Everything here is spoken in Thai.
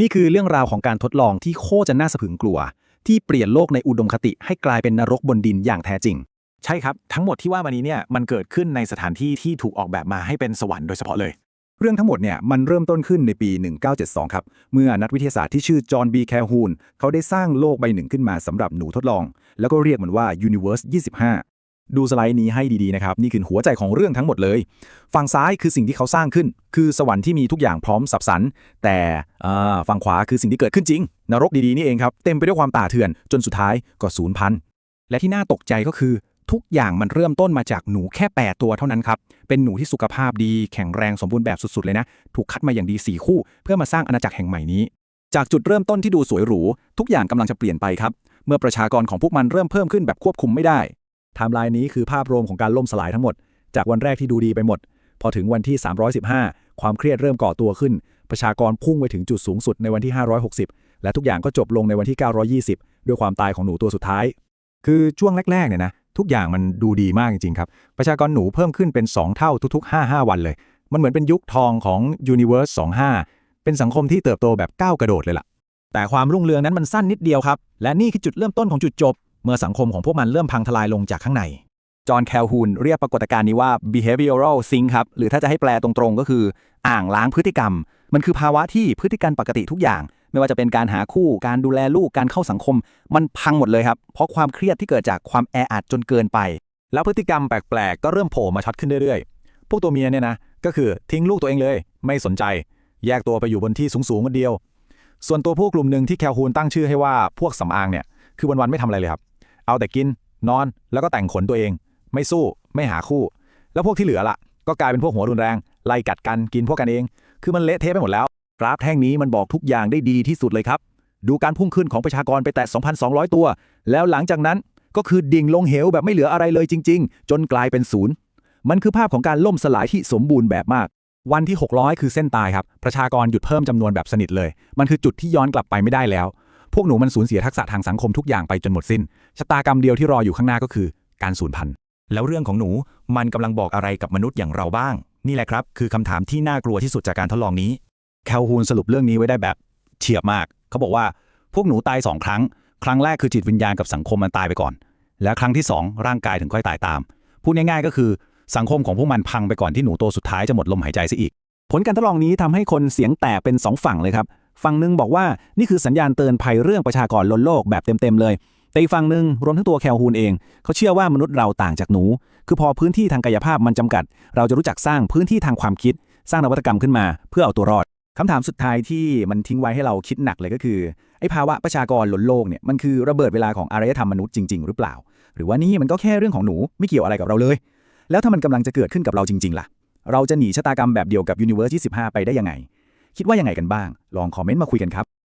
นี่คือเรื่องราวของการทดลองที่โคตรจะน่าสะพึงกลัว ที่เปลี่ยนโลกในอุดมคติให้กลายเป็นนรกบนดินอย่างแท้จริง ใช่ครับ ทั้งหมดที่ว่ามานี้เนี่ยมันเกิดขึ้นในสถานที่ที่ถูกออกแบบมาให้เป็นสวรรค์โดยเฉพาะเลย เรื่องทั้งหมดเนี่ยมันเริ่มต้นขึ้นในปี 1972 ครับ เมื่อนักวิทยาศาสตร์ที่ชื่อจอห์นบีแคฮูนเขาได้สร้างโลกใบหนึ่งขึ้นมาสำหรับหนูทดลอง แล้วก็เรียกมันว่า Universe 25 ดูสไลด์นี้ให้ดีๆนะครับ นี่คือหัวใจของเรื่องทั้งหมดเลย ฝั่งซ้ายคือสิ่งที่เขาสร้างขึ้น คือสวรรค์ที่มีทุกอย่างพร้อมสับสัน แต่ฝั่งขวาคือสิ่งที่เกิดขึ้นจริง นรกดีๆนี่เองครับ เต็มไปด้วยความป่าเถื่อน จนสุดท้ายก็สูญพันธุ์และที่น่าตกใจก็คือ ทุกอย่างมันเริ่มต้นมาจากหนูแค่8ตัวเท่านั้นครับ เป็นหนูที่สุขภาพดี แข็งแรงสมบูรณ์แบบสุดๆเลยนะ ถูกคัดมาอย่างดี4คู่ เพื่อมาสร้างอาณาจักรแห่งใหม่นี้ จากจุดเริ่มต้นที่ดูสวยหรู ทุกอย่างกำลังจะเปลี่ยนไปครับ เมื่อประชากรของพวกมันเริ่มเพิ่มขึ้นแบบควบคุมไม่ได้ ไทม์ไลน์นี้คือภาพรวมของการล่มสลายทั้งหมด จากวันแรกที่ดูดีไปหมด พอถึงวันที่ 315 ความเครียดเริ่มก่อตัวขึ้น ประชากรพุ่งไปถึงจุดสูงสุดในวันที่ 560 และทุกอย่างก็จบลงในวันที่ 920 ด้วยความตายของหนูตัวสุดท้าย คือช่วงแรกๆเนี่ยนะทุกอย่างมันดูดีมากจริงๆครับ ประชากรหนูเพิ่มขึ้นเป็น 2 เท่าทุก ๆ 5-5 วันเลย มันเหมือนเป็นยุคทองของ Universe 25 เป็นสังคมที่เติบโตแบบก้าวกระโดดเลยล่ะ แต่ความรุ่งเรืองนั้นมันสั้นนิดเดียวครับ และนี่คือจุดเริ่มต้นของจุดจบ เมื่อสังคมของพวกมันเริ่มพังทลายลงจากข้างใน จอห์นแคลฮูนเรียกปรากฏการณ์นี้ว่า behavioral sink ครับ หรือถ้าจะให้แปลตรงๆ ก็คือ อ่างล้างพฤติกรรม มันคือภาวะที่พฤติกรรมปกติทุกอย่าง ไม่ว่าจะเป็นการหาคู่ การดูแลลูก การเข้าสังคม มันพังหมดเลยครับ เพราะความเครียดที่เกิดจากความแออัดจนเกินไป แล้วพฤติกรรมแปลกๆ ก็เริ่มโผล่มาชัดขึ้นเรื่อยๆ พวกตัวเมียเนี่ยนะ ก็คือทิ้งลูกตัวเองเลย ไม่สนใจ แยกตัวไปอยู่บนที่สูงๆคนเดียว ส่วนตัวผู้กลุ่มหนึ่งที่แคลฮูนตั้งชื่อให้ว่าพวกสำอางเนี่ย คือวันๆไม่ทำอะไรเลยครับ เอาแต่กิน นอน แล้วก็แต่งขนตัวเอง ไม่สู้ ไม่หาคู่ แล้วพวกที่เหลือล่ะ ก็กลายเป็นพวกหัวรุนแรง ไล่กัดกัน กินพวกกันเอง คือมันเละเทะไปหมดแล้ว กราฟแท่งนี้มันบอกทุกอย่างได้ดีที่สุดเลยครับ ดูการพุ่งขึ้นของประชากรไปแต่2,200 ตัว แล้วหลังจากนั้นก็คือดิ่งลงเหวแบบไม่เหลืออะไรเลยจริง ๆ จนกลายเป็นศูนย์ มันคือภาพของการล่มสลายที่สมบูรณ์แบบมาก วันที่ 600 คือเส้นตายครับ ประชากรหยุดเพิ่มจำนวนแบบสนิทเลย มันคือจุดที่ย้อนกลับไปไม่ได้แล้ว พวกหนูมันสูญเสียทักษะทางสังคมทุกอย่างไปจนหมดสิ้น ชะตากรรมเดียวที่รออยู่ข้างหน้าก็คือการสูญพันธุ์ แล้วเรื่องของหนูมันกำลังบอกอะไรกับมนุษย์อย่างเราบ้าง นี่แหละครับ คือคำถามที่น่ากลัวที่สุดจากการทดลองนี้ แคลฮูนสรุปเรื่องนี้ไว้ได้แบบเฉียบมาก เขาบอกว่าพวกหนูตายสองครั้ง ครั้งแรกคือจิตวิญญาณกับสังคมมันตายไปก่อน และครั้งที่สองร่างกายถึงค่อยตายตาม พูดง่ายๆก็คือสังคมของพวกมันพังไปก่อนที่หนูตัวสุดท้ายจะหมดลมหายใจซะอีก ผลการทดลองนี้ทำให้คนเสียงแตกเป็นสองฝั่งเลยครับ ฝั่งหนึ่งบอกว่านี่คือสัญญาณเตือนภัยเรื่องประชากรล้นโลกแบบเต็มๆเลยแต่อีกฝั่งหนึ่งรวมทั้งตัวแคลฮูนเอง เขาเชื่อว่ามนุษย์เราต่างจากหนู คือพอพื้นที่ทางกายภาพมันจำกัด เราจะรู้จักสร้างพื้นที่ทางความคิด สร้างนวัตกรรมขึ้นมาเพื่อเอาตัวรอดคำถามสุดท้ายที่มันทิ้งไว้ให้เราคิดหนักเลยก็คือ ไอ้ภาวะประชากรล้นโลกเนี่ยมันคือระเบิดเวลาของอารยธรรมมนุษย์จริง ๆ หรือเปล่า หรือว่านี่มันก็แค่เรื่องของหนูไม่เกี่ยวอะไรกับเราเลย แล้วถ้ามันกำลังจะเกิดขึ้นกับเราจริง ๆ ล่ะ เราจะหนีชะตากรรมแบบเดียวกับ Universe 25ไปได้ยังไง คิดว่ายังไงกันบ้าง ลองคอมเมนต์มาคุยกันครับ